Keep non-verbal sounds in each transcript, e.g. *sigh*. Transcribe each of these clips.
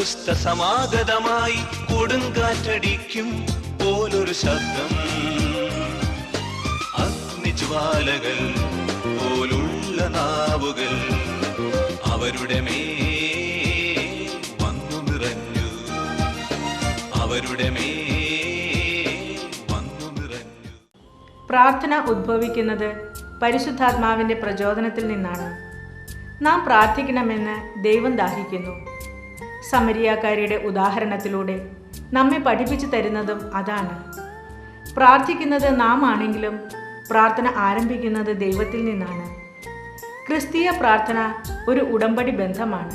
പെന്തക്കുസ്ത സമാഗതമായി കൊടുങ്കാറ്റടിക്കും പോലൊരു ശബ്ദം. അഗ്നിജ്വാലകൾ പോലുള്ള നാവുകൾ അവരുടെ മേ വന്നു നിറഞ്ഞു. അവരുടെ മേ വന്നു നിറഞ്ഞു. പ്രാർത്ഥന ഉദ്ഭവിക്കുന്നത് പരിശുദ്ധാത്മാവിന്റെ പ്രചോദനത്തിൽ നിന്നാണ്. നാം പ്രാർത്ഥിക്കണമെന്ന് ദൈവം ദാഹിക്കുന്നു. സമരിയാക്കാരിയുടെ ഉദാഹരണത്തിലൂടെ നമ്മെ പഠിപ്പിച്ചു തരുന്നതും അതാണ്. പ്രാർത്ഥിക്കുന്നത് നാം ആണെങ്കിലും പ്രാർത്ഥന ആരംഭിക്കുന്നത് ദൈവത്തിൽ നിന്നാണ്. ക്രിസ്തീയ പ്രാർത്ഥന ഒരു ഉടമ്പടി ബന്ധമാണ്.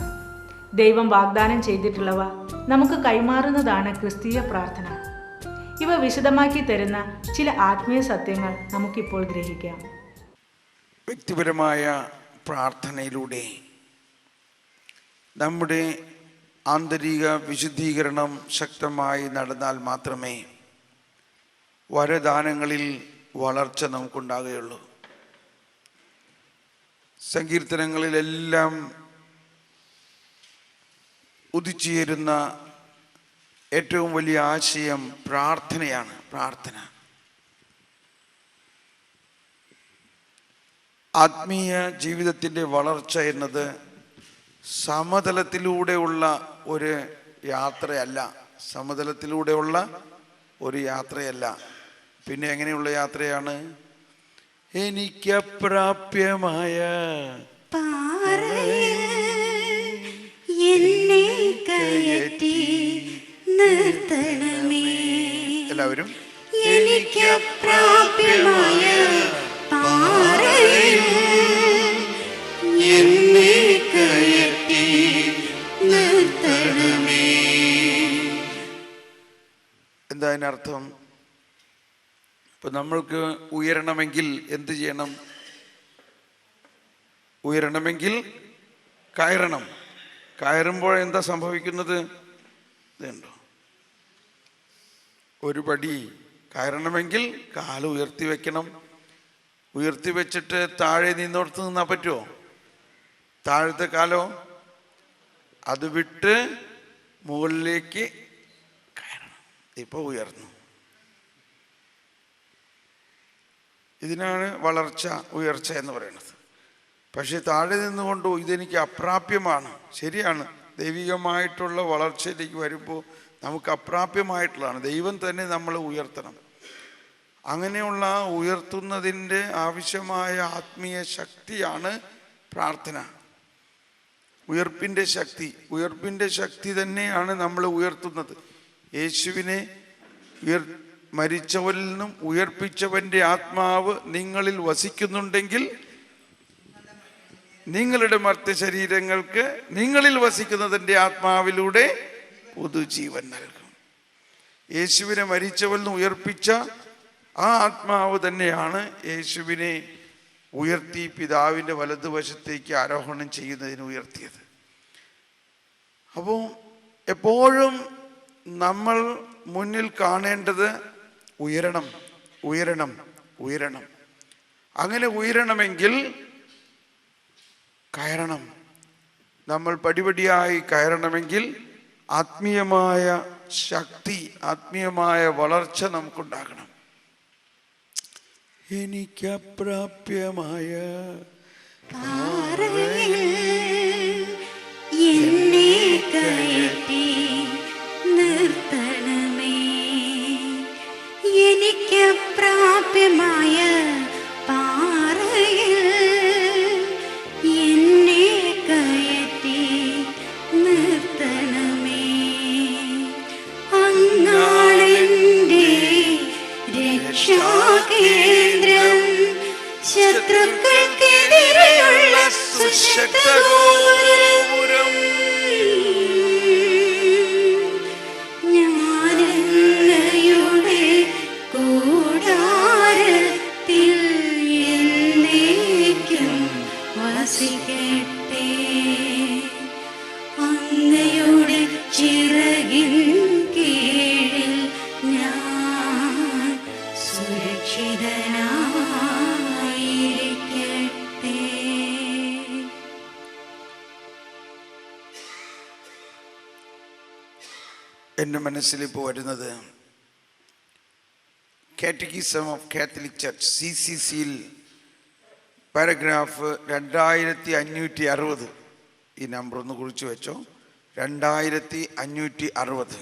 ദൈവം വാഗ്ദാനം ചെയ്തിട്ടുള്ളവ നമുക്ക് കൈമാറുന്നതാണ് ക്രിസ്തീയ പ്രാർത്ഥന. ഇവ വിശദമാക്കി തരുന്ന ചില ആത്മീയ സത്യങ്ങൾ നമുക്കിപ്പോൾ ഗ്രഹിക്കാം. വ്യക്തിപരമായ പ്രാർത്ഥനയിലൂടെ നമ്മുടെ ആന്തരിക വിശുദ്ധീകരണം ശക്തമായി നടന്നാൽ മാത്രമേ വരദാനങ്ങളിൽ വളർച്ച നമുക്കുണ്ടാകുകയുള്ളൂ. സങ്കീർത്തനങ്ങളിലെല്ലാം ഉദിച്ചുയരുന്ന ഏറ്റവും വലിയ ആശയം പ്രാർത്ഥനയാണ് പ്രാർത്ഥന. ആത്മീയ ജീവിതത്തിന്റെ വളർച്ച എന്നത് സമതലത്തിലൂടെയുള്ള ഒരു യാത്രയല്ല. സമതലത്തിലൂടെയുള്ള ഒരു യാത്രയല്ല. പിന്നെ എങ്ങനെയുള്ള യാത്രയാണ്? എനിക്കപ്രാപ്യമായ അപ്രാപ്യമായ എല്ലാവരും എനിക്ക് അപ്രാപ്യമായ എല്ലാവരും എനിക്കപ്രാപ്യമായ അതിനർത്ഥം ഇപ്പൊ നമ്മൾക്ക് ഉയരണമെങ്കിൽ എന്ത് ചെയ്യണം? ഉയരണമെങ്കിൽ കയറണം. കയറുമ്പോൾ എന്താ സംഭവിക്കുന്നത്? ഇതുണ്ടോ? ഒരു പടി കയറണമെങ്കിൽ കാൽ ഉയർത്തി വെക്കണം. ഉയർത്തി വെച്ചിട്ട് താഴെ നിന്നോടത്ത് നിന്നാൽ പറ്റുമോ താഴത്തെ കാലോ? അത് വിട്ട് മുകളിലേക്ക് കയറണം ഇപ്പൊ ഉയർന്നു. ഇതിനാണ് വളർച്ച ഉയർച്ച എന്ന് പറയുന്നത്. പക്ഷേ താഴെ നിന്നുകൊണ്ട് ഇതെനിക്ക് അപ്രാപ്യമാണ്. ശരിയാണ്. ദൈവികമായിട്ടുള്ള വളർച്ചയിലേക്ക് വരുമ്പോൾ നമുക്ക് അപ്രാപ്യമായിട്ടുള്ളതാണ്. ദൈവം തന്നെ നമ്മൾ ഉയർത്തണം. അങ്ങനെയുള്ള ഉയർത്തുന്നതിന്റെ ആവശ്യമായ ആത്മീയ ശക്തിയാണ് പ്രാർത്ഥന. ഉയർപ്പിന്റെ ശക്തി. ഉയർപ്പിന്റെ ശക്തി തന്നെയാണ് നമ്മൾ ഉയർത്തുന്നത്. യേശുവിനെ മരിച്ചവരിൽ നിന്നും ഉയർപ്പിച്ചവന്റെ ആത്മാവ് നിങ്ങളിൽ വസിക്കുന്നുണ്ടെങ്കിൽ നിങ്ങളുടെ മർത്യ ശരീരങ്ങൾക്ക് നിങ്ങളിൽ വസിക്കുന്നതിന്റെ ആത്മാവിലൂടെ പുതുജീവൻ നൽകും. യേശുവിനെ മരിച്ചവരിൽ നിന്ന് ഉയർപ്പിച്ച ആ ആത്മാവ് തന്നെയാണ് യേശുവിനെ ഉയർത്തി പിതാവിന്റെ വലതുവശത്തേക്ക് ആരോഹണം ചെയ്യുന്നതിന് ഉയർത്തിയത്. അപ്പോൾ എപ്പോഴും നമ്മൾ മുന്നിൽ കാണേണ്ടത് ഉയരണം ഉയരണം ഉയരണം. അങ്ങനെ ഉയരണമെങ്കിൽ കയറണം. നമ്മൾ പടിപടിയായി കയറണമെങ്കിൽ ആത്മീയമായ ശക്തി ആത്മീയമായ വളർച്ച നമുക്കുണ്ടാകണം. എനിക്ക് അപ്രാപ്യമായ എന്നെ പ്രാപ്യമായ പാറയിൽ മനസ്സിലിപ്പോൾ വരുന്നത്. Catechism of Catholic Church C C സിയിൽ പാരഗ്രാഫ് രണ്ടായിരത്തി അഞ്ഞൂറ്റി അറുപത് ഈ നമ്പർ ഒന്ന് കുറിച്ച് വെച്ചോ. രണ്ടായിരത്തി അഞ്ഞൂറ്റി അറുപത്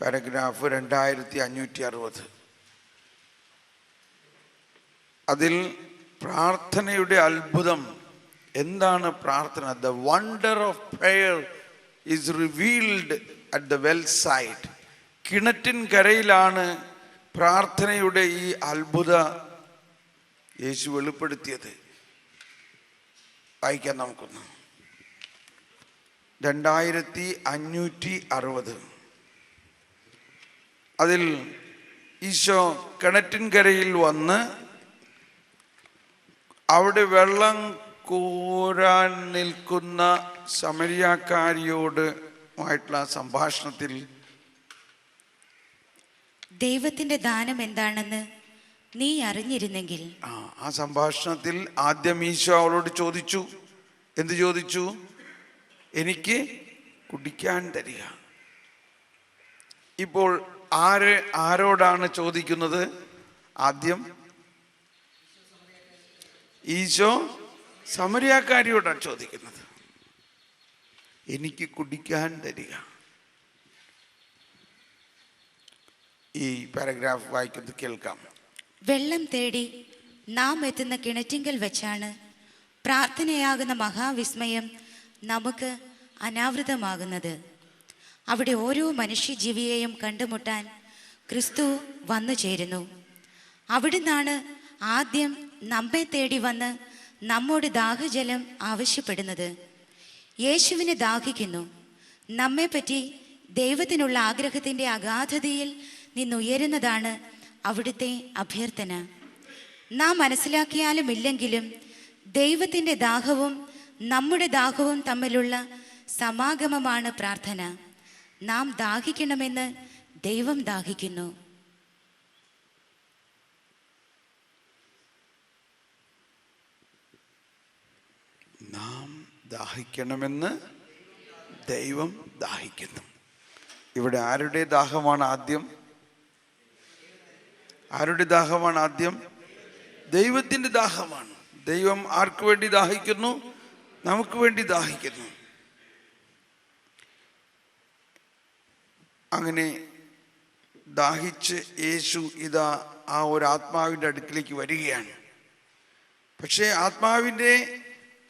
പാരഗ്രാഫ് രണ്ടായിരത്തി അഞ്ഞൂറ്റി അറുപത് അതിൽ പ്രാർത്ഥനയുടെ അത്ഭുതം. എന്താണ് പ്രാർത്ഥന? The wonder of prayer is revealed at the well side കിണറ്റിൻ കരയിലാണ് പ്രാർത്ഥനയുടെ ഈ അത്ഭുത യേശു വെളിപ്പെടുത്തിയത്. വായിക്കാം നമുക്കൊന്ന്. രണ്ടായിരത്തി അഞ്ഞൂറ്റി അറുപത് അതിൽ ഈശോ കിണറ്റിൻകരയിൽ വന്ന് അവിടെ വെള്ളം കോരാൻ നിൽക്കുന്ന സമരിയാക്കാരിയോട് ആയിട്ടുള്ള സംഭാഷണത്തിൽ ദൈവത്തിന്റെ ദാനം എന്താണെന്ന് നീ അറിഞ്ഞിരുന്നെങ്കിൽ. ആ ആ സംഭാഷണത്തിൽ ആദ്യം ഈശോ അവളോട് ചോദിച്ചു. എന്ത് ചോദിച്ചു? എനിക്ക് കുടിക്കാൻ തരിക. ഇപ്പോൾ ആര് ആരോടാണ് ചോദിക്കുന്നത്? ആദ്യം ഈശോ സമരിയാക്കാരിയോടാണ് ചോദിക്കുന്നത്. എനിക്ക് കുടിക്കാൻ തരിക. ഈ പാരഗ്രാഫ് വായിക്കുന്നത് കേൾക്കാം. വെള്ളം തേടി നാം എത്തുന്ന കിണറ്റിങ്കൽ വെച്ചാണ് പ്രാർത്ഥനയാകുന്ന മഹാവിസ്മയം നമുക്ക് അനാവൃതമാകുന്നത്. അവിടെ ഓരോ മനുഷ്യജീവിയെയും കണ്ടുമുട്ടാൻ ക്രിസ്തു വന്നു ചേരുന്നു. അവിടുന്നാണ് ആദ്യം നമ്മെ തേടി വന്ന് നമ്മോട് ദാഹജലം ആവശ്യപ്പെടുന്നത്. യേശുവിനെ ദാഹിക്കുന്നു. നമ്മെപ്പറ്റി ദൈവത്തിനുള്ള ആഗ്രഹത്തിന്റെ അഗാധതയിൽ നിന്നുയരുന്നതാണ് അവിടുത്തെ അഭ്യർത്ഥന. നാം മനസ്സിലാക്കിയാലും ഇല്ലെങ്കിലും ദൈവത്തിന്റെ ദാഹവും നമ്മുടെ ദാഹവും തമ്മിലുള്ള സമാഗമമാണ് പ്രാർത്ഥന. നാം ദാഹിക്കണമെന്ന് ദൈവം ദാഹിക്കുന്നു. ദാഹിക്കണമെന്ന് ദൈവം ദാഹിക്കുന്നു. ഇവിടെ ആരുടെ ദാഹമാണ് ആദ്യം? ആരുടെ ദാഹമാണ് ആദ്യം? ദൈവത്തിന്റെ ദാഹമാണ്. ദൈവം ആർക്ക് വേണ്ടി ദാഹിക്കുന്നു? നമുക്ക് വേണ്ടി ദാഹിക്കുന്നു. അങ്ങനെ ദാഹിച്ച് യേശു ഇതാ ആ ഒരു ആത്മാവിന്റെ അടുക്കിലേക്ക് വരികയാണ്. പക്ഷേ ആത്മാവിന്റെ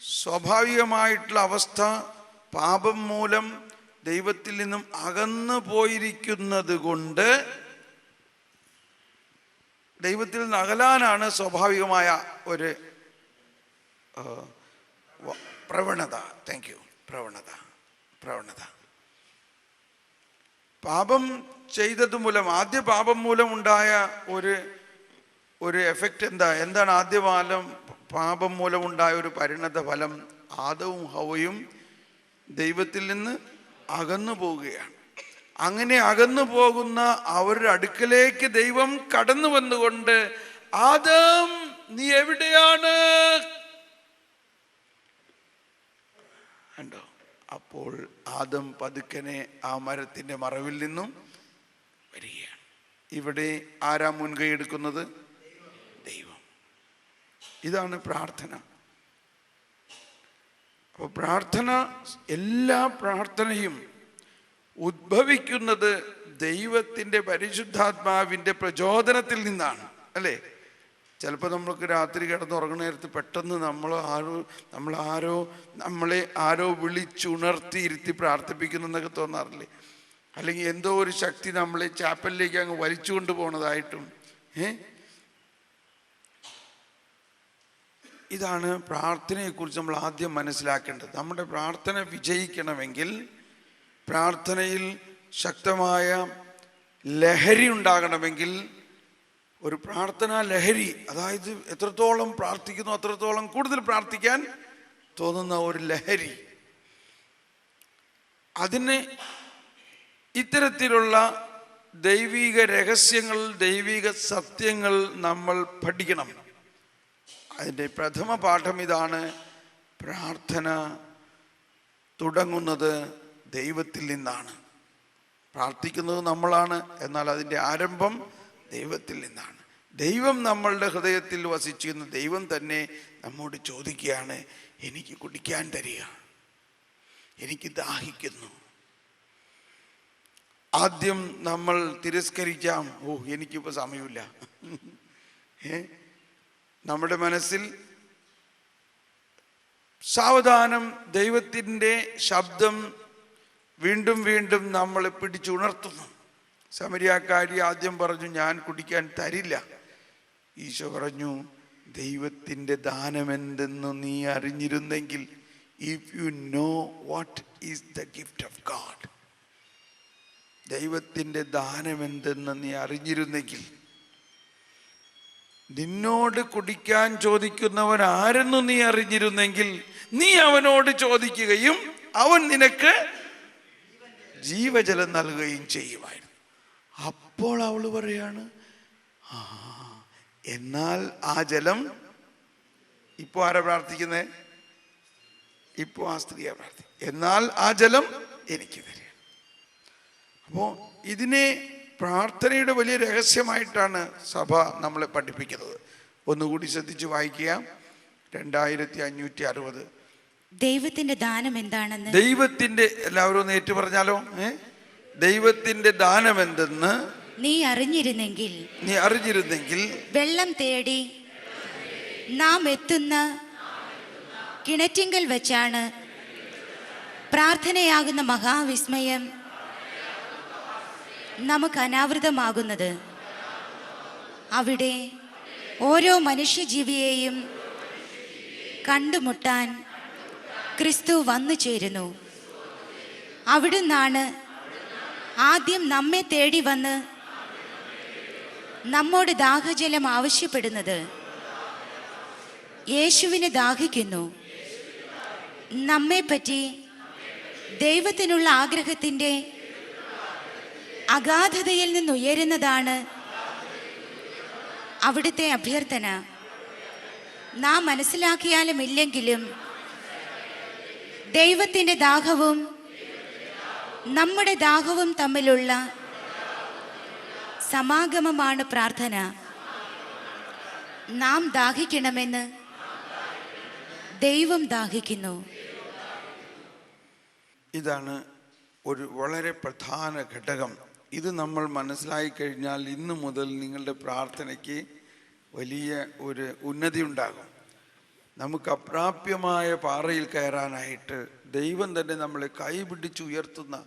സ്വാഭാവികമായിട്ടുള്ള അവസ്ഥ പാപം മൂലം ദൈവത്തിൽ നിന്നും അകന്നു പോയിരിക്കുന്നത് കൊണ്ട് ദൈവത്തിൽ നിന്ന് അകലാനാണ് സ്വാഭാവികമായ ഒരു പ്രവണത. താങ്ക് യു പ്രവണത. പ്രവണത. പാപം ചെയ്തത് മൂലം ആദ്യ പാപം മൂലം ഉണ്ടായ ഒരു ഒരു എഫക്റ്റ് എന്താ? എന്താണ് ആദ്യകാലം പാപം മൂലമുണ്ടായ ഒരു പരിണത ഫലം ആദവും ഹവയും ദൈവത്തിൽ നിന്ന് അകന്നു പോവുകയാണ്. അങ്ങനെ അകന്നു പോകുന്ന അവരുടെ അടുക്കലേക്ക് ദൈവം കടന്നു വന്നുകൊണ്ട് ആദം നീ എവിടെയാണ്? കണ്ടോ? അപ്പോൾ ആദം പതുക്കനെ ആ മരത്തിന്റെ മറവിൽ നിന്നും വരികയാണ്. ഇവിടെ ആരാ മുൻകൈ എടുക്കുന്നത്? ഇതാണ് പ്രാർത്ഥന. അപ്പോൾ പ്രാർത്ഥന എല്ലാ പ്രാർത്ഥനയും ഉദ്ഭവിക്കുന്നത് ദൈവത്തിന്റെ പരിശുദ്ധാത്മാവിന്റെ പ്രചോദനത്തിൽ നിന്നാണ് അല്ലേ? ചിലപ്പോൾ നമ്മൾക്ക് രാത്രി കിടന്നുറങ്ങുന്ന നേരത്ത് പെട്ടെന്ന് നമ്മൾ ആരോ നമ്മൾ ആരോ നമ്മളെ ആരോ വിളിച്ചുണർത്തി ഇരുത്തി പ്രാർത്ഥിപ്പിക്കുന്നു എന്നൊക്കെ തോന്നാറില്ലേ? അല്ലെങ്കിൽ എന്തോ ഒരു ശക്തി നമ്മളെ ചാപ്പലിലേക്ക് അങ്ങ് വലിച്ചുകൊണ്ട് പോണതായിട്ടും ഏ? ഇതാണ് പ്രാർത്ഥനയെക്കുറിച്ച് നമ്മൾ ആദ്യം മനസ്സിലാക്കേണ്ടത്. നമ്മുടെ പ്രാർത്ഥന വിജയിക്കണമെങ്കിൽ പ്രാർത്ഥനയിൽ ശക്തമായ ലഹരി ഉണ്ടാകണമെങ്കിൽ ഒരു പ്രാർത്ഥനാ ലഹരി അതായത് എത്രത്തോളം പ്രാർത്ഥിക്കുന്നു അത്രത്തോളം കൂടുതൽ പ്രാർത്ഥിക്കാൻ തോന്നുന്ന ഒരു ലഹരി. അതിന് ഇത്തരത്തിലുള്ള ദൈവിക രഹസ്യങ്ങൾ ദൈവിക സത്യങ്ങൾ നമ്മൾ പഠിക്കണം. അതിന്റെ പ്രഥമ പാഠം ഇതാണ് പ്രാർത്ഥന തുടങ്ങുന്നത് ദൈവത്തിൽ നിന്നാണ്. പ്രാർത്ഥിക്കുന്നത് നമ്മളാണ് എന്നാൽ അതിന്റെ ആരംഭം ദൈവത്തിൽ നിന്നാണ്. ദൈവം നമ്മളുടെ ഹൃദയത്തിൽ വസിച്ചിരുന്ന ദൈവം തന്നെ നമ്മോട് ചോദിക്കുകയാണ് എനിക്ക് കുടിക്കാൻ തരിക. എനിക്ക് ദാഹിക്കുന്നു. ആദ്യം നമ്മൾ തിരസ്കരിക്കാം ഓ എനിക്കിപ്പോൾ സമയമില്ല. *laughs* ഏ? നമ്മുടെ മനസ്സിൽ സാവധാനം ദൈവത്തിന്റെ ശബ്ദം വീണ്ടും വീണ്ടും നമ്മളെ പിടിച്ചുണർത്തുന്നു സമരിയാക്കാരി ആദ്യം പറഞ്ഞു ഞാൻ കുടിക്കാൻ തരില്ല. ഈശോ പറഞ്ഞു ദൈവത്തിന്റെ ദാനം ദാനമെന്തെന്ന് നീ അറിഞ്ഞിരുന്നെങ്കിൽ if you know what is the gift of God ദൈവത്തിന്റെ ദാനം ദാനമെന്തെന്ന് നീ അറിഞ്ഞിരുന്നെങ്കിൽ നിന്നോട് കുടിക്കാൻ ചോദിക്കുന്നവൻ ആരെന്നു നീ അറിഞ്ഞിരുന്നെങ്കിൽ നീ അവനോട് ചോദിക്കുകയും അവൻ നിനക്ക് ജീവജലം നൽകുകയും ചെയ്യുമായിരുന്നു. അപ്പോൾ അവൾ പറയാണ് എന്നാൽ ആ ജലം ഇപ്പോ ആരാ പ്രാർത്ഥിക്കുന്നേ? ഇപ്പോ ആ സ്ത്രീയാ പ്രാർത്ഥിക്കുന്നത് എന്നാൽ ആ ജലം എനിക്ക് തരിക. അപ്പോൾ ഇതിനെ പ്രാർത്ഥനയുടെ വലിയ രഹസ്യമായിട്ടാണ് സഭ നമ്മളെ പഠിപ്പിക്കുന്നത്. ഒന്നുകൂടി ശ്രദ്ധിച്ച് വായിക്കുക. രണ്ടായിരത്തി അഞ്ഞൂറ്റി അറുപത് ദൈവത്തിന്റെ ദാനം എന്താണെന്ന്? ദൈവത്തിന്റെ എല്ലാവരും ഒന്ന് ഏറ്റു പറഞ്ഞാലോ? ദൈവത്തിന്റെ ദാനം എന്തെന്ന്? നീ അറിഞ്ഞിരുന്നെങ്കിൽ. നീ അറിഞ്ഞിരുന്നെങ്കിൽ. വെള്ളം തേടി നാം എത്തുന്ന കിണറ്റിങ്കൽ വെച്ചാണ് പ്രാർത്ഥനയാകുന്ന മഹാവിസ്മയം. നമുക്ക് അനാവൃതമാകുന്നത് അവിടെ ഓരോ മനുഷ്യജീവിയെയും കണ്ടുമുട്ടാൻ ക്രിസ്തു വന്നു ചേരുന്നു. അവിടുന്നാണ് ആദ്യം നമ്മെ തേടി വന്ന് നമ്മോട് ദാഹജലം ആവശ്യപ്പെടുന്നത്. യേശുവിന് ദാഹിക്കുന്നു. നമ്മെപ്പറ്റി ദൈവത്തിനുള്ള ആഗ്രഹത്തിന്റെ അഗാധതയിൽ നിന്നുയരുന്നതാണ് അവിടുത്തെ അഭ്യർത്ഥന. നാം മനസ്സിലാക്കിയാലും ഇല്ലെങ്കിലും ദൈവത്തിന്റെ ദാഹവും നമ്മുടെ ദാഹവും തമ്മിലുള്ള സമാഗമമാണ് പ്രാർത്ഥന. നാം ദാഹിക്കണമെന്ന് ദൈവം ദാഹിക്കുന്നു. ഇതാണ് ഒരു വളരെ പ്രധാന ഘടകം. ഇത് നമ്മൾ മനസ്സിലായി കഴിഞ്ഞാൽ ഇന്നു മുതൽ നിങ്ങളുടെ പ്രാർത്ഥനയ്ക്ക് വലിയ ഒരു ഉന്നതി ഉണ്ടാകും. നമുക്ക് അപ്രാപ്യമായ പാറയിൽ കയറാനായിട്ട് ദൈവം തന്നെ നമ്മളെ കൈപിടിച്ച് ഉയർത്തുന്ന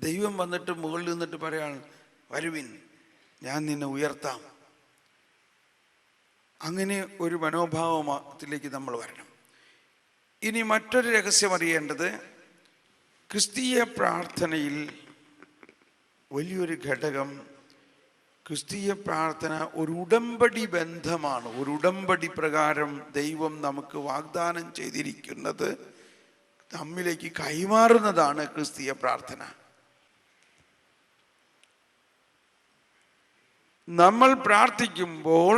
ദൈവം വന്നിട്ട് മുകളിൽ നിന്നിട്ട് പറയാണ് വരുവിൻ ഞാൻ നിന്നെ ഉയർത്താം. അങ്ങനെ ഒരു മനോഭാവത്തിലേക്ക് നമ്മൾ വരണം. ഇനി മറ്റൊരു രഹസ്യം അറിയേണ്ടത് ക്രിസ്തീയ പ്രാർത്ഥനയിൽ വലിയൊരു ഘടകം ക്രിസ്തീയ പ്രാർത്ഥന ഒരു ഉടമ്പടി ബന്ധമാണ്. ഒരു ഉടമ്പടി പ്രകാരം ദൈവം നമുക്ക് വാഗ്ദാനം ചെയ്തിരിക്കുന്നത് തമ്മിലേക്ക് കൈമാറുന്നതാണ് ക്രിസ്തീയ പ്രാർത്ഥന. നമ്മൾ പ്രാർത്ഥിക്കുമ്പോൾ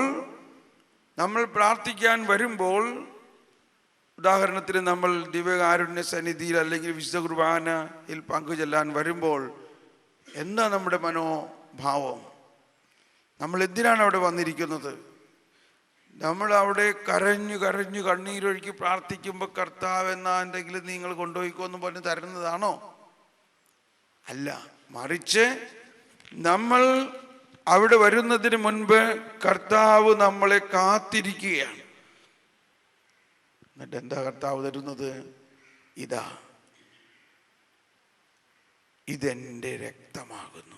നമ്മൾ പ്രാർത്ഥിക്കാൻ വരുമ്പോൾ ഉദാഹരണത്തിന് നമ്മൾ ദിവ്യകാരുണ്യ സന്നിധിയിൽ അല്ലെങ്കിൽ വിശുദ്ധ കുർബാനയിൽ പങ്കുചെല്ലാൻ വരുമ്പോൾ എന്താ നമ്മുടെ മനോഭാവം? നമ്മൾ എന്തിനാണ് അവിടെ വന്നിരിക്കുന്നത്? നമ്മൾ അവിടെ കരഞ്ഞു കരഞ്ഞു കണ്ണീരൊഴുക്കി പ്രാർത്ഥിക്കുമ്പോൾ കർത്താവ് എന്നാ എന്തെങ്കിലും നിങ്ങൾ കൊണ്ടുപോയിക്കോന്ന് പറഞ്ഞ് തരുന്നതാണോ? അല്ല മറിച്ച് നമ്മൾ അവിടെ വരുന്നതിന് മുൻപ് കർത്താവ് നമ്മളെ കാത്തിരിക്കുകയാണ്. എന്നിട്ട് എന്താ കർത്താവ് തരുന്നത്? ഇതാ. ഇതെന്റെ രക്തമാകുന്നു.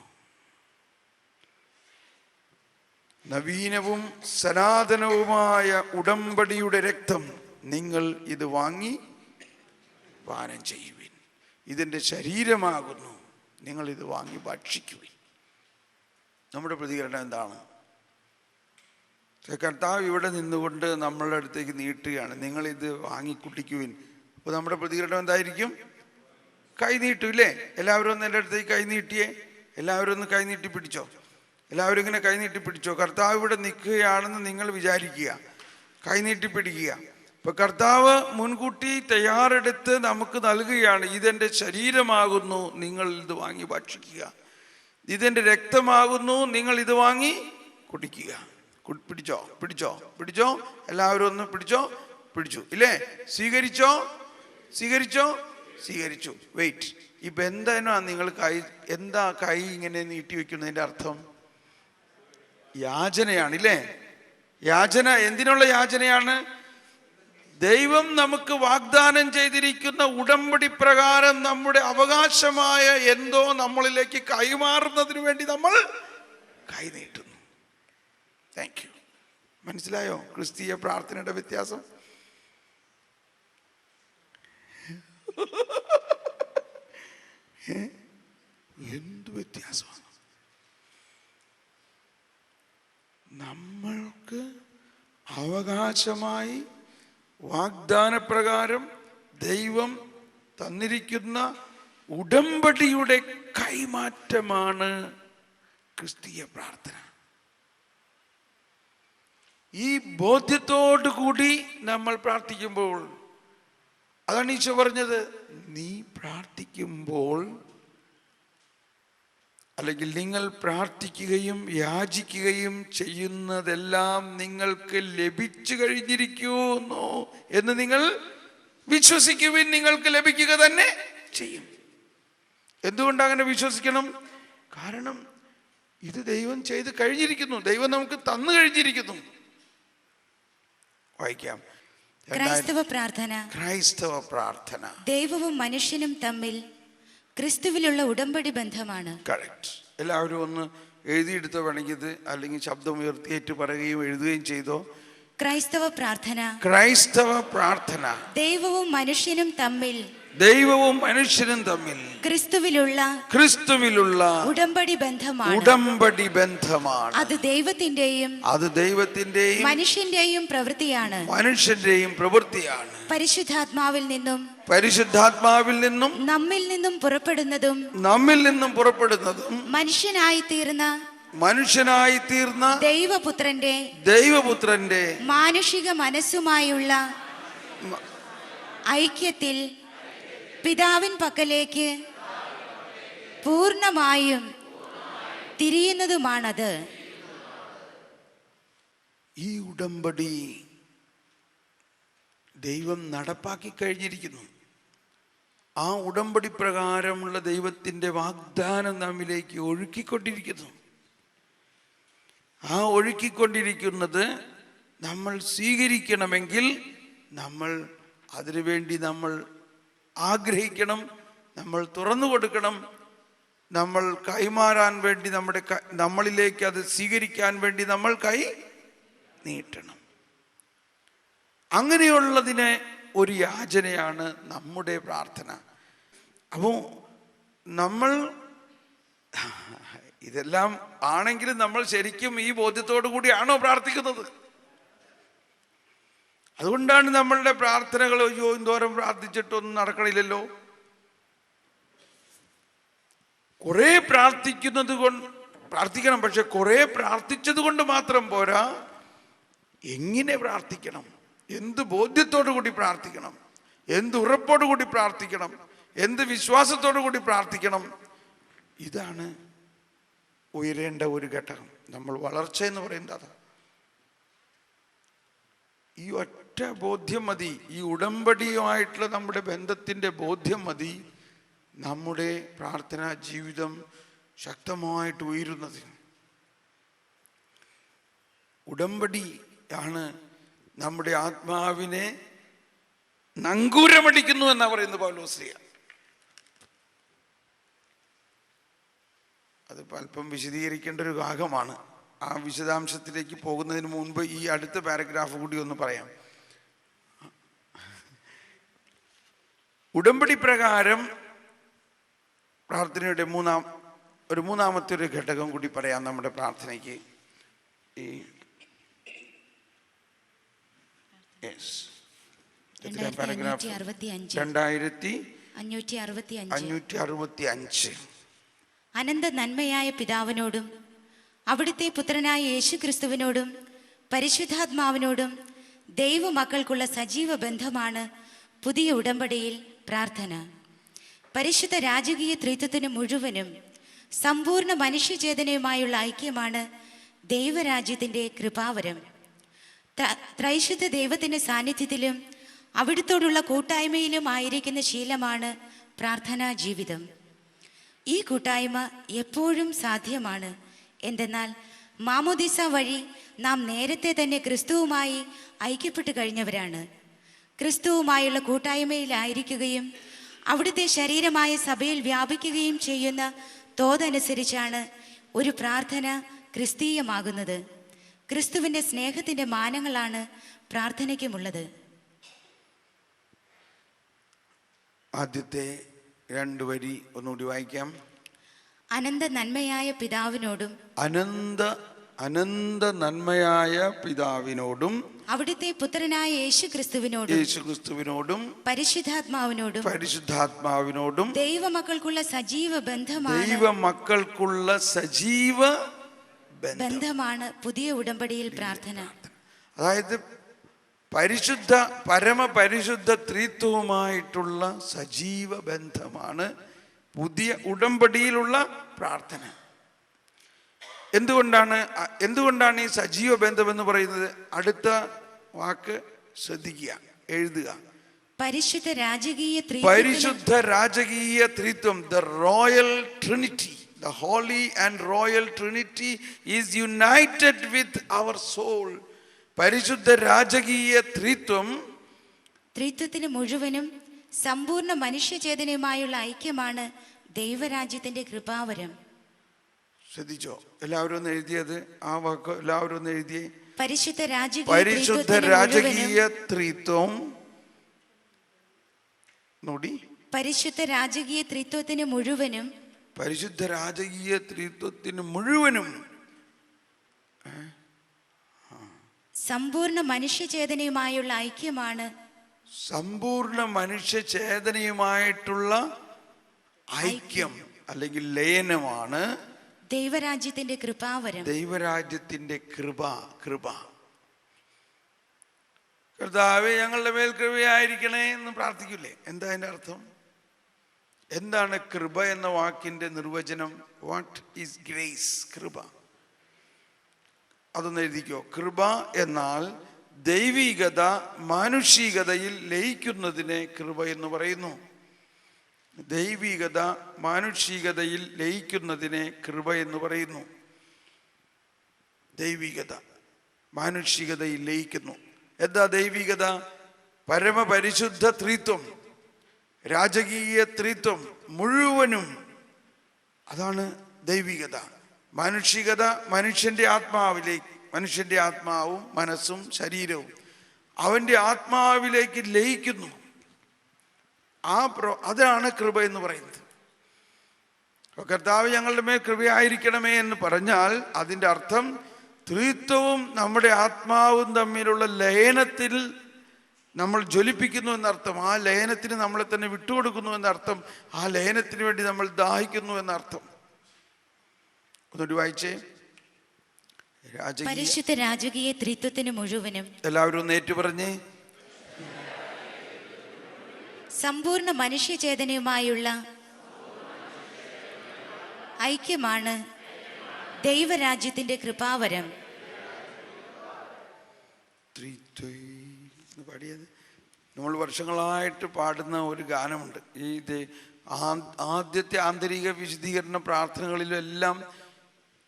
നവീനവും സനാതനവുമായ ഉടമ്പടിയുടെ രക്തം നിങ്ങൾ ഇത് വാങ്ങി പാനം ചെയ്യുവിൻ. ഇതിന്റെ ശരീരമാകുന്നു. നിങ്ങൾ ഇത് വാങ്ങി ഭക്ഷിക്കുവിൻ. നമ്മുടെ പ്രതികരണം എന്താണ്? കർത്താവ് ഇവിടെ നിന്നുകൊണ്ട് നമ്മളുടെ അടുത്തേക്ക് നീട്ടുകയാണ്. നിങ്ങളിത് വാങ്ങി വാങ്ങിക്കുട്ടിക്കുവിൻ. അപ്പോൾ നമ്മുടെ പ്രതികരണം എന്തായിരിക്കും? കൈ നീട്ടും ഇല്ലേ? എല്ലാവരും ഒന്ന് എന്റെ അടുത്തേക്ക് കൈ നീട്ടിയേ. എല്ലാവരും ഒന്ന് കൈ നീട്ടി പിടിച്ചോ. എല്ലാവരും ഇങ്ങനെ കൈ നീട്ടി പിടിച്ചോ. കർത്താവ് ഇവിടെ നിൽക്കുകയാണെന്ന് നിങ്ങൾ വിചാരിക്കുക. കൈ നീട്ടി പിടിക്കുക. ഇപ്പൊ കർത്താവ് മുൻകൂട്ടി തയ്യാറെടുത്ത് നമുക്ക് നൽകുകയാണ്. ഇതെന്റെ ശരീരമാകുന്നു നിങ്ങൾ ഇത് വാങ്ങി ഭക്ഷിക്കുക. ഇതെന്റെ രക്തമാകുന്നു നിങ്ങൾ ഇത് വാങ്ങി കുടിക്കുക. പിടിച്ചോ പിടിച്ചോ പിടിച്ചോ. എല്ലാവരും ഒന്ന് പിടിച്ചോ പിടിച്ചു. ഇല്ലേ? സ്വീകരിച്ചോ? സ്വീകരിച്ചോ? സ്വീകരിച്ചു. വെയിറ്റ് ഇപ്പൊ എന്താണ് നിങ്ങൾ കൈ എന്താ കൈ ഇങ്ങനെ നീട്ടി വെക്കുന്നതിന്റെ അർത്ഥം? യാചനയാണ് ഇല്ലേ? യാചന എന്തിനുള്ള യാചനയാണ്? ദൈവം നമുക്ക് വാഗ്ദാനം ചെയ്തിരിക്കുന്ന ഉടമ്പടി പ്രകാരം നമ്മുടെ അവകാശമായ എന്തോ നമ്മളിലേക്ക് കൈമാറുന്നതിന് വേണ്ടി നമ്മൾ കൈനീട്ടുന്നു താങ്ക് യു മനസ്സിലായോ? ക്രിസ്തീയ പ്രാർത്ഥനയുടെ വ്യത്യാസം ഏ? *laughs* എന്ത് വ്യത്യാസമാണ്? നമ്മൾക്ക് അവകാശമായി വാഗ്ദാനപ്രകാരം ദൈവം തന്നിരിക്കുന്ന ഉടമ്പടിയുടെ കൈമാറ്റമാണ് ക്രിസ്തീയ പ്രാർത്ഥന. ഈ ബോധ്യത്തോടു കൂടി നമ്മൾ പ്രാർത്ഥിക്കുമ്പോൾ അതാണ് ഈശോ പറഞ്ഞത്. നീ പ്രാർത്ഥിക്കുമ്പോൾ അല്ലെങ്കിൽ നിങ്ങൾ പ്രാർത്ഥിക്കുകയും യാചിക്കുകയും ചെയ്യുന്നതെല്ലാം നിങ്ങൾക്ക് ലഭിച്ചു കഴിഞ്ഞിരിക്കുന്നു എന്ന് നിങ്ങൾ വിശ്വസിക്കുവിൻ. നിങ്ങൾക്ക് ലഭിക്കുക തന്നെ ചെയ്യും. എന്തുകൊണ്ട് അങ്ങനെ വിശ്വസിക്കണം? കാരണം ഇത് ദൈവം ചെയ്ത് കഴിഞ്ഞിരിക്കുന്നു. ദൈവം നമുക്ക് തന്നു കഴിഞ്ഞിരിക്കുന്നു. വായിക്കാം. ക്രൈസ്തവ പ്രാർത്ഥന. ക്രൈസ്തവ പ്രാർത്ഥന. ദൈവവും മനുഷ്യനും തമ്മിൽ ക്രിസ്തുവിലുള്ള ഉടമ്പടി ബന്ധമാണ്. എല്ലാവരും ഒന്ന് എഴുതിയെടുത്തോ വേണമെങ്കിൽ അല്ലെങ്കിൽ ശബ്ദം ഉയർത്തിയേറ്റ് പറയുകയും എഴുതുകയും ചെയ്തോ. ക്രൈസ്തവ പ്രാർത്ഥന. ക്രൈസ്തവ പ്രാർത്ഥന. ദൈവവും മനുഷ്യനും തമ്മിൽ ദൈവവും മനുഷ്യനും തമ്മിൽ ക്രിസ്തുവിലുള്ള ക്രിസ്തുവിലുള്ള ഉടമ്പടി ബന്ധമാണ്. ഉടമ്പടി ബന്ധമാണ്. അത് ദൈവത്തിന്റെയും അത് ദൈവത്തിന്റെയും മനുഷ്യന്റെയും പ്രവൃത്തിയാണ്. മനുഷ്യന്റെയും പ്രവൃത്തിയാണ്. പരിശുദ്ധാത്മാവിൽ നിന്നും പരിശുദ്ധാത്മാവിൽ നിന്നും നമ്മിൽ നിന്നും പുറപ്പെടുന്നതും നമ്മിൽ നിന്നും പുറപ്പെടുന്നതും മനുഷ്യനായി തീർന്ന മനുഷ്യനായി തീർന്ന ദൈവപുത്രന്റെ ദൈവപുത്രന്റെ മാനുഷിക മനസ്സുമായുള്ള ഐക്യത്തിൽ പിതാവിൻ പക്കലേക്ക് പൂർണമായും തിരിയുന്നതുമാണത്. ഈ ഉടമ്പടി ദൈവം നടപ്പാക്കി കഴിഞ്ഞിരിക്കുന്നു. ആ ഉടമ്പടി പ്രകാരമുള്ള ദൈവത്തിന്റെ വാഗ്ദാനം നമ്മിലേക്ക് ഒഴുക്കിക്കൊണ്ടിരിക്കുന്നു. ആ ഒഴുക്കിക്കൊണ്ടിരിക്കുന്നത് നമ്മൾ സ്വീകരിക്കണമെങ്കിൽ നമ്മൾ അതിനുവേണ്ടി നമ്മൾ ആഗ്രഹിക്കണം നമ്മൾ തുറന്നു കൊടുക്കണം നമ്മൾ കൈമാറാൻ വേണ്ടി നമ്മുടെ നമ്മളിലേക്ക് അത് സ്വീകരിക്കാൻ വേണ്ടി നമ്മൾ കൈ നീട്ടണം. അങ്ങനെയുള്ളതിനെ ഒരു യാചനയാണ് നമ്മുടെ പ്രാർത്ഥന. അപ്പോൾ നമ്മൾ ഇതെല്ലാം ആണെങ്കിലും നമ്മൾ ശരിക്കും ഈ ബോധ്യത്തോടു കൂടിയാണോ പ്രാർത്ഥിക്കുന്നത്? അതുകൊണ്ടാണ് നമ്മളുടെ പ്രാർത്ഥനകൾ അയ്യോ എന്തോരം പ്രാർത്ഥിച്ചിട്ടൊന്നും നടക്കണില്ലല്ലോ. കുറെ പ്രാർത്ഥിക്കുന്നത് കൊണ്ട് പ്രാർത്ഥിക്കണം പക്ഷെ കുറെ പ്രാർത്ഥിച്ചത് കൊണ്ട് മാത്രം പോരാ. എങ്ങനെ പ്രാർത്ഥിക്കണം? എന്ത് ബോധ്യത്തോടു കൂടി പ്രാർത്ഥിക്കണം? എന്ത് ഉറപ്പോടു കൂടി പ്രാർത്ഥിക്കണം? എന്ത് വിശ്വാസത്തോടു കൂടി പ്രാർത്ഥിക്കണം? ഇതാണ് ഉയരേണ്ട ഒരു ഘട്ടകം നമ്മൾ വളർച്ച എന്ന് പറയുന്നത് അതാ. ഈ ഒറ്റ ബോധ്യം മതി. ഈ ഉടമ്പടിയുമായിട്ടുള്ള നമ്മുടെ ബന്ധത്തിന്റെ ബോധ്യം മതി. നമ്മുടെ പ്രാർത്ഥനാ ജീവിതം ശക്തമായിട്ട് ഉയരുന്നത് ഉടമ്പടി ആണ് നമ്മുടെ ആത്മാവിനെ നങ്കൂരമടിക്കുന്നു എന്നാ പറയുന്നത് പൗലോസ്ലിയ അതിപ്പോൾ അല്പം വിശദീകരിക്കേണ്ട ഒരു ഭാഗമാണ്. ആ വിശദാംശത്തിലേക്ക് പോകുന്നതിന് മുൻപ് ഈ അടുത്ത പാരഗ്രാഫ് കൂടി ഒന്ന് പറയാം. ഉടമ്പടി പ്രകാരം പ്രാർത്ഥനയുടെ മൂന്നാം ഒരു മൂന്നാമത്തെ ഒരു ഘടകം കൂടി പറയാം നമ്മുടെ പ്രാർത്ഥനയ്ക്ക്. ഈ പാരഗ്രാഫ് രണ്ടായിരത്തി അഞ്ഞൂറ്റി അറുപത്തി അഞ്ച് അനന്ത നന്മയായ പിതാവിനോടും അവിടുത്തെ പുത്രനായ യേശു ക്രിസ്തുവിനോടും പരിശുദ്ധാത്മാവിനോടും ദൈവമക്കൾക്കുള്ള സജീവ ബന്ധമാണ് പുതിയ ഉടമ്പടിയിൽ പ്രാർത്ഥന. പരിശുദ്ധ രാജകീയ ത്രിത്വത്തിന് മുഴുവനും സമ്പൂർണ മനുഷ്യചേതനയുമായുള്ള ഐക്യമാണ് ദൈവരാജ്യത്തിന്റെ കൃപാവരം. ത്ര- ത്രൈശുദ്ധ ദൈവത്തിന്റെ സാന്നിധ്യത്തിലും അവിടുത്തോടുള്ള കൂട്ടായ്മയിലും ആയിരിക്കുന്ന ശീലമാണ് പ്രാർത്ഥനാ ജീവിതം. ഈ കൂട്ടായ്മ എപ്പോഴും സാധ്യമാണ്. എന്തെന്നാൽ മാമോദിസ വഴി നാം നേരത്തെ തന്നെ ക്രിസ്തുവുമായി ഐക്യപ്പെട്ടു കഴിഞ്ഞവരാണ്. ക്രിസ്തുവുമായുള്ള കൂട്ടായ്മയിലായിരിക്കുകയും അവിടുത്തെ ശരീരമായ സഭയിൽ വ്യാപിക്കുകയും ചെയ്യുന്ന തോതനുസരിച്ചാണ് ഒരു പ്രാർത്ഥന ക്രിസ്തീയമാകുന്നത്. ക്രിസ്തുവിന്റെ സ്നേഹത്തിന്റെ മാനങ്ങളാണ് പ്രാർത്ഥനയ്ക്കുമുള്ളത്. ആദ്യത്തെ രണ്ട് വരി ഒന്നുകൂടി വായിക്കാം. അനന്ത നന്മയായ പിതാവിനോടും അനന്ത അനന്ത നന്മയായ പിതാവിനോടും അവിടുത്തെ പുത്രനായ യേശു ക്രിസ്തുവിനോടും യേശു ക്രിസ്തുവിനോടും പരിശുദ്ധാത്മാവിനോടും പരിശുദ്ധാത്മാവിനോടും ദൈവമക്കൾക്കുള്ള സജീവ ബന്ധമാണ് ദൈവമക്കൾക്കുള്ള സജീവ ബന്ധമാണ് പുതിയ ഉടമ്പടിയിൽ പ്രാർത്ഥന. അതായത് പരിശുദ്ധ പരമപരിശുദ്ധ ത്രിത്വവുമായിട്ടുള്ള സജീവ ബന്ധമാണ് പുതിയ ഉടമ്പടിയിലുള്ള പ്രാർത്ഥന. എന്തുകൊണ്ടാണ് എന്തുകൊണ്ടാണ് ഈ സജീവ ബന്ധം എന്ന് പറയുന്നത്? അടുത്ത വാക്ക് ശ്രദ്ധിക്കുക എഴുതുക. പരിശുദ്ധ രാജകീയ പരിശുദ്ധ രാജകീയ ത്രിത്വം the royal trinity the holy and royal trinity is united with our soul പരിശുദ്ധ രാജകീയ ത്രിത്വം ത്രിത്വത്തിന് മുഴുവനും സമ്പൂർണ മനുഷ്യചേതനയുമായുള്ള ഐക്യമാണ് ദൈവരാജ്യത്തിന്റെ കൃപാവരം. ശ്രദ്ധിച്ചോ? എല്ലാവരും ഒന്ന് എഴുതിയത് ആ വാക്ക് എല്ലാവരും ഒന്ന് എഴുതി. പരിശുദ്ധ രാജകീയ പരിശുദ്ധ രാജകീയ ത്രിത്വം. നോടി. പരിശുദ്ധ രാജകീയ ത്രിത്വത്തിന് മുഴുവനും പരിശുദ്ധ രാജകീയ ത്രിത്വത്തിന് മുഴുവനും. സമ്പൂർണ മനുഷ്യചേതനയുമായുള്ള ഐക്യമാണ് സമ്പൂർണ മനുഷ്യചേതനയുമായിട്ടുള്ള ഐക്യം. അല്ലെങ്കിൽ ലയനമാണ് ദൈവരാജ്യത്തിന്റെ കൃപാവരം. ദൈവരാജ്യത്തിന്റെ കൃപ കൃപ. കർത്താവെ ഞങ്ങളുടെ മേൽ കൃപയായിരിക്കണേ എന്ന് പ്രാർത്ഥിക്കില്ലേ? എന്താ അതിന്റെ അർത്ഥം? എന്താണ് കൃപ എന്ന വാക്കിന്റെ നിർവചനം? വാട്ട് ഈസ് ഗ്രേസ് കൃപ. അതൊന്ന് എഴുതിക്കോ. കൃപ എന്നാൽ ദൈവികത മാനുഷികതയിൽ ലയിക്കുന്നതിനെ കൃപ എന്ന് പറയുന്നു. ദൈവികത മാനുഷികതയിൽ ലയിക്കുന്നതിനെ കൃപ എന്ന് പറയുന്നു. ദൈവികത മാനുഷികതയിൽ ലയിക്കുന്നു. എന്താ ദൈവികത? പരമപരിശുദ്ധ ത്രിത്വം രാജകീയ ത്രിത്വം മുഴുവനും അതാണ് ദൈവികത. മാനുഷികത മനുഷ്യന്റെ ആത്മാവിലേക്ക് മനുഷ്യന്റെ ആത്മാവും മനസ്സും ശരീരവും അവന്റെ ആത്മാവിലേക്ക് ലയിക്കുന്നു. ആ പ്രോ അതാണ് കൃപ എന്ന് പറയുന്നത്. അപ്പൊ കർത്താവ് ഞങ്ങളുടെ മേൽ കൃപയായിരിക്കണമേ എന്ന് പറഞ്ഞാൽ അതിന്റെ അർത്ഥം ത്രിത്വവും നമ്മുടെ ആത്മാവും തമ്മിലുള്ള ലയനത്തിൽ നമ്മൾ ജ്വലിപ്പിക്കുന്നു എന്നർത്ഥം ആ ലയനത്തിന് നമ്മളെ തന്നെ വിട്ടുകൊടുക്കുന്നു എന്നർത്ഥം ആ ലയനത്തിന് വേണ്ടി നമ്മൾ ദാഹിക്കുന്നു എന്നർത്ഥം. ഒന്നുകൂടി വായിച്ചേ. പരിശുദ്ധ രാജകീയ ത്രിത്വത്തിന് മുഴുവനും എല്ലാവരും ഒന്ന് ഏറ്റു പറഞ്ഞേ സമ്പൂർണ മനുഷ്യചേതനയുമായുള്ള ഐക്യമാണ് ദൈവരാജ്യത്തിന്റെ കൃപാവരം. പാടിയത്. നമ്മൾ വർഷങ്ങളായിട്ട് പാടുന്ന ഒരു ഗാനമുണ്ട്. ഈ ആദ്യത്തെ ആന്തരിക വിശദീകരണ പ്രാർത്ഥനകളിലെല്ലാം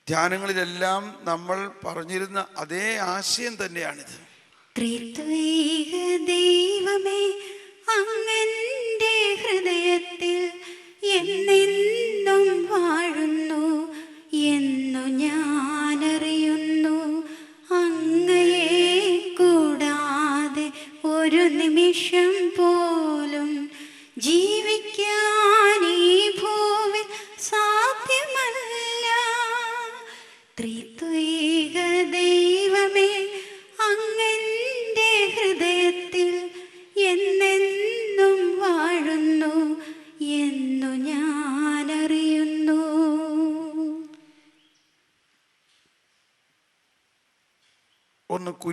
ധ്യാനങ്ങളിലെല്ലാം നമ്മൾ പറഞ്ഞിരുന്ന അതേ ആശയം തന്നെയാണിത്. ദൈവമേ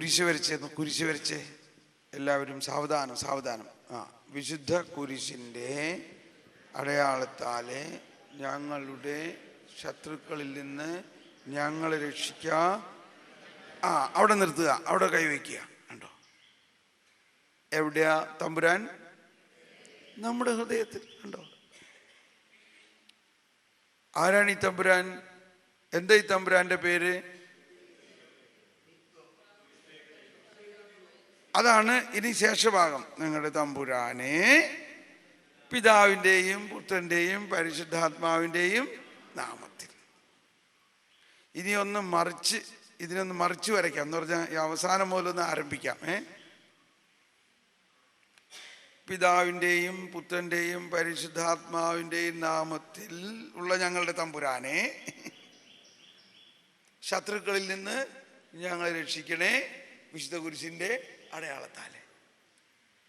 കുരിശ് വരച്ച് കുരിശ് വരച്ചേ എല്ലാവരും സാവധാനം സാവധാനം. ആ വിശുദ്ധ കുരിശിന്റെ അടയാളത്താലെ ഞങ്ങളുടെ ശത്രുക്കളിൽ നിന്ന് ഞങ്ങളെ രക്ഷിക്ക. ആ അവിടെ നിർത്തുക അവിടെ കൈവയ്ക്കുക കണ്ടോ? എവിടെയാ തമ്പുരാൻ? നമ്മുടെ ഹൃദയത്തിൽ കണ്ടോ? ആരാണ് ഈ തമ്പുരാൻ? എന്താ ഈ തമ്പുരാന്റെ പേര്? അതാണ് ഇനി ശേഷഭാഗം. നിങ്ങളുടെ തമ്പുരാനെ പിതാവിന്റെയും പുത്രന്റെയും പരിശുദ്ധാത്മാവിന്റെയും നാമത്തിൽ. ഇനി ഒന്ന് മറിച്ച് ഇതിനൊന്ന് മറിച്ച് വരയ്ക്കാം. എന്ന് പറഞ്ഞാൽ ഈ അവസാനം മുതലൊന്ന് ആരംഭിക്കാം ഏ? പിതാവിന്റെയും പുത്രന്റെയും പരിശുദ്ധാത്മാവിന്റെയും നാമത്തിൽ ഉള്ള ഞങ്ങളുടെ തമ്പുരാനെ ശത്രുക്കളിൽ നിന്ന് ഞങ്ങളെ രക്ഷിക്കണേ വിശുദ്ധ കുരിശിന്റെ അടയാളത്താലെ.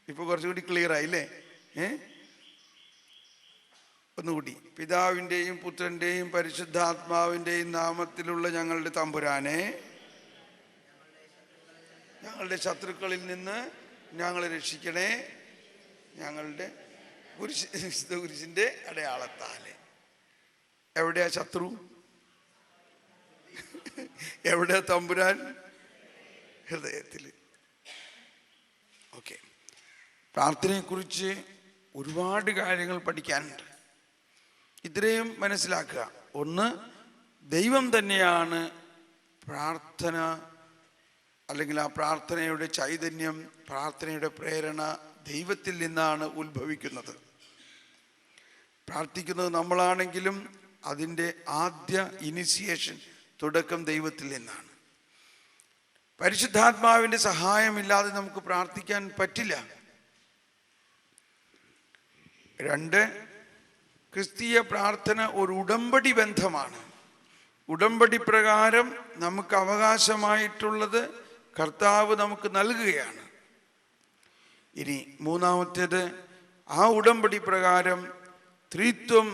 ഇപ്പൊ കുറച്ചുകൂടി ക്ലിയർ ആയില്ലേ? ഏ? ഒന്നുകൂടി. പിതാവിന്റെയും പുത്രന്റെയും പരിശുദ്ധാത്മാവിന്റെയും നാമത്തിലുള്ള ഞങ്ങളുടെ തമ്പുരാനെ ഞങ്ങളുടെ ശത്രുക്കളിൽ നിന്ന് ഞങ്ങളെ രക്ഷിക്കണേ. ഞങ്ങളുടെ കുരിശ് വിശുദ്ധ എവിടെയാ ശത്രു? എവിടെയാ തമ്പുരാൻ? ഹൃദയത്തിൽ പ്രാർത്ഥനയെക്കുറിച്ച് ഒരുപാട് കാര്യങ്ങൾ പഠിക്കാനുണ്ട്. ഇത്രയും മനസ്സിലാക്കുക. ഒന്ന് ദൈവം തന്നെയാണ് പ്രാർത്ഥന അല്ലെങ്കിൽ ആ പ്രാർത്ഥനയുടെ ചൈതന്യം പ്രാർത്ഥനയുടെ പ്രേരണ ദൈവത്തിൽ നിന്നാണ് ഉത്ഭവിക്കുന്നത്. പ്രാർത്ഥിക്കുന്നത് നമ്മളാണെങ്കിലും അതിന്റെ ആദ്യ ഇനിസിയേഷൻ തുടക്കം ദൈവത്തിൽ നിന്നാണ്. പരിശുദ്ധാത്മാവിന്റെ സഹായമില്ലാതെ നമുക്ക് പ്രാർത്ഥിക്കാൻ പറ്റില്ല. രണ്ട് ക്രിസ്തീയ പ്രാർത്ഥന ഒരു ഉടമ്പടി ബന്ധമാണ്. ഉടമ്പടി പ്രകാരം നമുക്ക് അവകാശമായിട്ടുള്ളത് കർത്താവ് നമുക്ക് നൽകുകയാണ്. ഇനി മൂന്നാമത്തേത് ആ ഉടമ്പടി പ്രകാരം ത്രിത്വം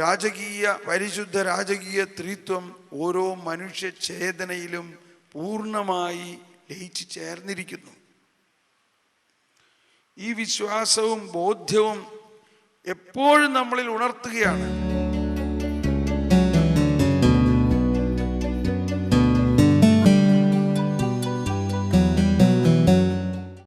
രാജകീയ പരിശുദ്ധ രാജകീയ ത്രിത്വം ഓരോ മനുഷ്യ ചേതനയിലും പൂർണമായി ലയിച്ചു ചേർന്നിരിക്കുന്നു. ഈ വിശ്വാസവും ബോധ്യവും എപ്പോഴും നമ്മളിൽ ഉണർത്തുകയാണ്.